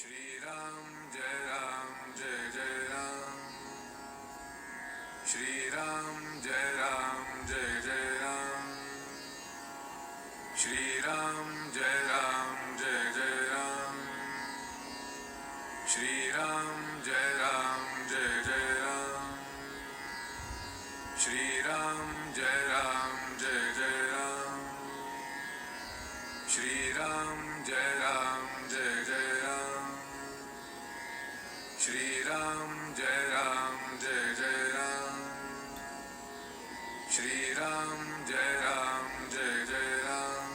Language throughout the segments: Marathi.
श्रीराम जय राम जय जय राम श्रीराम जय राम जय जय राम श्रीराम जय श्रीराम जय राम जय जय राम।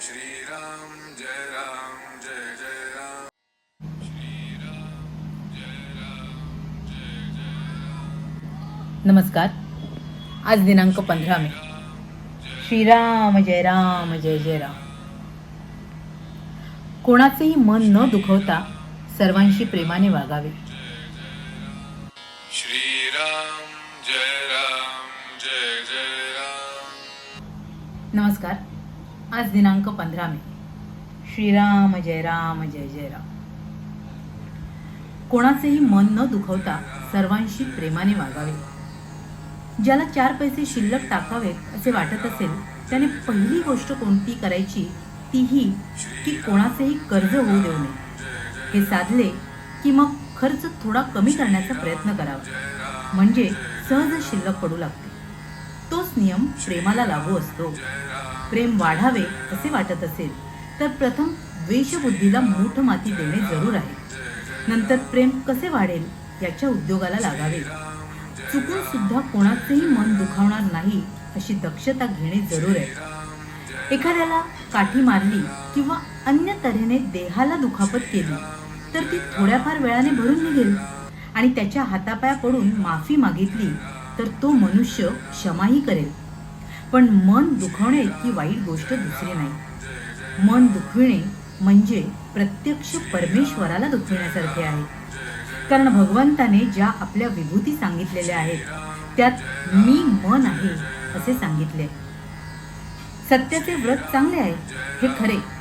श्रीराम जय राम जय जय राम। नमस्कार. आज दिनांक पंधरा मे. श्रीराम जय राम जय जय राम. कोणाचेही मन न दुखवता सर्वांशी प्रेमाने वागावे. श्रीराम जय राम नमस्कार. आज दिनांक पंधरा मे. श्रीराम जय राम जय जय राम. कोणाचेही मन न दुखवता सर्वांशी प्रेमाने वागावे. ज्याला चार पैसे शिल्लक टाकावेत असे वाटत असेल त्याने पहिली गोष्ट कोणती करायची तीही की कोणाचेही कर्ज होऊ देऊ नये. हे साधले की मग खर्च थोडा कमी करण्याचा प्रयत्न करावा. म्हणजे सहज शिल्लक पडू लागते. तोच नियम प्रेमाला लागू असतो. प्रेम वाढावे असे वाटत असेल तर प्रथम वेशबुद्धीला मूठ माती देणे जरूर आहे. नंतर प्रेम कसे वाढेल याच्या उद्योगाला लागावे. चुकून सुद्धा कोणाचेही मन दुखावणार नाही अशी दक्षता घेणे जरूर आहे. एखाद्याला काठी मारली किंवा अन्य तऱ्हेने देहाला दुखापत केली तर ती थोड्याफार वेळाने भरून निघेल आणि त्याच्या हातापाया पडून माफी मागितली तर तो मनुष्य क्षमाही करेल. पण मन दुखवणे इतकी वाईट गोष्ट दुसरी नाही. मन दुखविणे म्हणजे प्रत्यक्ष परमेश्वराला दुखविण्यासारखे आहे. कारण भगवंताने ज्या आपल्या विभूती सांगितलेल्या आहेत त्यात मी मन आहे असे सांगितले. सत्याचे व्रत चांगले आहे हे खरे.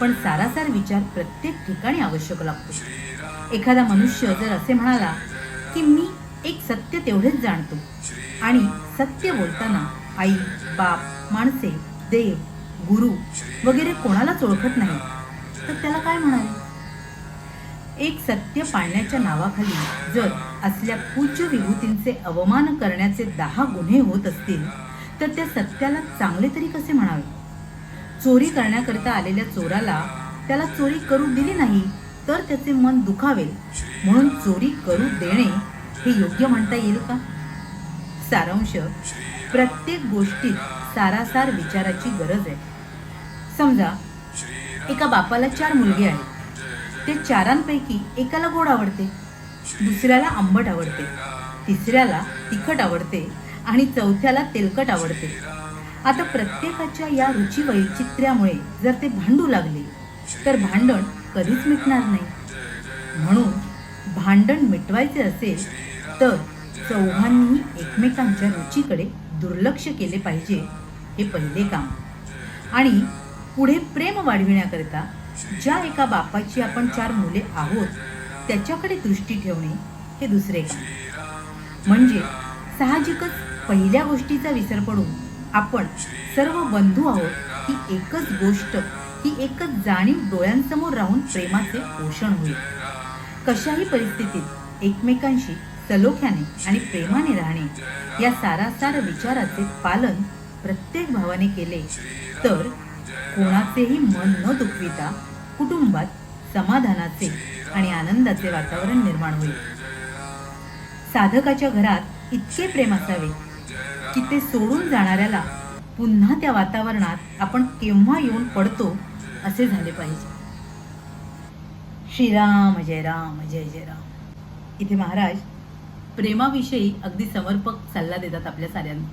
पण सारासार विचार प्रत्येक ठिकाणी आवश्यक लागतो. एखादा मनुष्य जर असे म्हणाला की मी एक सत्य तेवढेच जाणतो. आणि सत्य बोलताना आई बाप माणसे देव गुरु वगैरे कोणालाच ओळखत नाही तर त्याला काय म्हणावे एक सत्य पाळण्याच्या नावाखाली जर असल्या पूज्य विभूतींचे अवमान करण्याचे दहा गुन्हे होत असतील तर त्या सत्याला चांगले तरी कसे म्हणावे? चोरी करण्याकरिता आलेल्या चोराला त्याला चोरी करू दिली नाही तर त्याचे मन दुखावेल. म्हणून चोरी करू देणे हे योग्य म्हणता येईल का? सारांश प्रत्येक गोष्टीत सारासार विचाराची गरज आहे. समजा एका बापाला चार मुलगे आहेत. ते चारांपैकी एकाला गोड आवडते दुसऱ्याला आंबट आवडते तिसऱ्याला तिखट आवडते आणि चौथ्याला तेलकट आवडते. आता प्रत्येकाच्या या रुची वैचित्र्यामुळे जर ते भांडू लागले तर भांडण कधीच मिटणार नाही. म्हणून भांडण मिटवायचे असेल तर चौघांनी एकमेकांच्या रुचीकडे दुर्लक्ष केले पाहिजे हे पहिले काम. आणि पुढे प्रेम वाढविण्याकरिता ज्या एका बापाची आपण चार मुले आहोत त्याच्याकडे दृष्टी ठेवणे हे दुसरे काम. म्हणजे साहजिकच पहिल्या गोष्टीचा विसर पडून आपण सर्व बंधू आहोत ही एकच गोष्ट ही एकच जाणीव डोळ्यांसमोर राहून प्रेमाचे पोषण होईल. कशाही परिस्थितीत एकमेकांशी सलोख्याने आणि प्रेमाने राहणे या सारासार विचाराचे पालन प्रत्येक भावाने केले तर कोणाचेही मन न दुखविता कुटुंबात समाधानाचे आणि आनंदाचे वातावरण निर्माण होईल. साधकाच्या घरात इतके प्रेम असावे की ते सोडून जाणाऱ्याला पुन्हा त्या वातावरणात आपण केव्हा येऊन पडतो असे झाले पाहिजे. श्रीराम जय राम जय जय राम. इथे महाराज प्रेमाविषयी अगदी समर्पक सल्ला देतात आपल्या साऱ्यांना.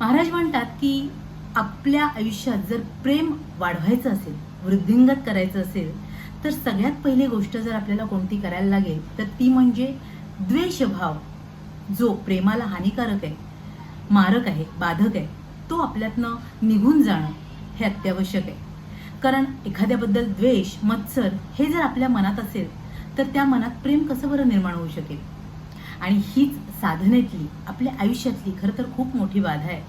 महाराज म्हणतात की आपल्या आयुष्यात जर प्रेम वाढवायचं असेल वृद्धिंगत करायचं असेल तर सगळ्यात पहिली गोष्ट जर आपल्याला कोणती करायला लागेल तर ती म्हणजे द्वेषभाव. जो प्रेमाला हानिकारक आहे मारक आहे बाधक आहे तो आपल्यातनं निघून जाणं हे अत्यावश्यक आहे. कारण एखाद्याबद्दल द्वेष मत्सर हे जर आपल्या मनात असेल तर त्या मनात प्रेम कसं बरं निर्माण होऊ शकेल? आणि हीच साधनेतली आपल्या आयुष्यातली खरं तर खूप मोठी बाधा आहे.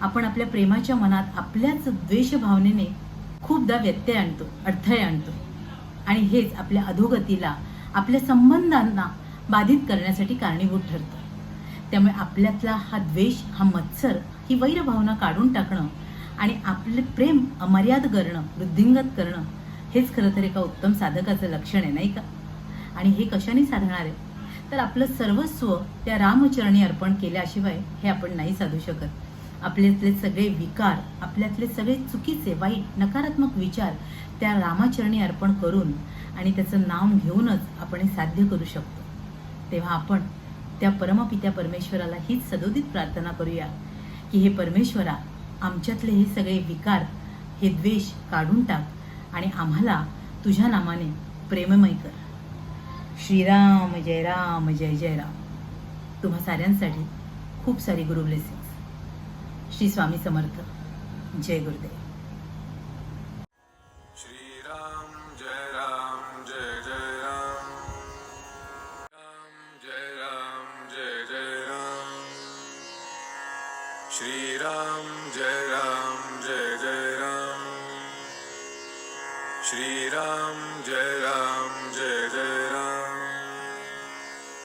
आपण आपल्या प्रेमाच्या मनात आपल्याच द्वेष भावनेने खूपदा व्यत्यय आणतो अडथळे आणतो. आणि हेच आपल्या अधोगतीला आपल्या संबंधांना बाधित करण्यासाठी कारणीभूत ठरतं. त्यामुळे आपल्यातला हा द्वेष हा मत्सर ही वैरभावना काढून टाकणं आणि आपले प्रेम अमर्याद करणं वृद्धिंगत करणं हेच खरं तर एका उत्तम साधकाचं लक्षण आहे नाही का? आणि हे कशाने साधणार आहे? तर आपलं सर्वस्व त्या रामचरणी अर्पण केल्याशिवाय हे आपण नाही साधू शकत. आपल्यातले सगळे विकार आपल्यातले सगळे चुकीचे वाईट नकारात्मक विचार त्या रामाचरणी अर्पण करून आणि त्याचं नाम घेऊनच आपण हे साध्य करू शकतो. तेव्हा आपण त्या परमपित्या परमेश्वराला हीच सदोदित प्रार्थना करूया की हे परमेश्वरा आमच्यातले हे सगळे विकार हे द्वेष काढून टाक आणि आम्हाला तुझ्या नामाने प्रेममय कर. श्रीराम जय राम जय जय राम तुम्हा साऱ्यांसाठी खूप सारी गुरु लेसन्स श्री स्वामी समर्थ. जय गुरुदेव. श्री राम जय राम जय जय राम राम जय राम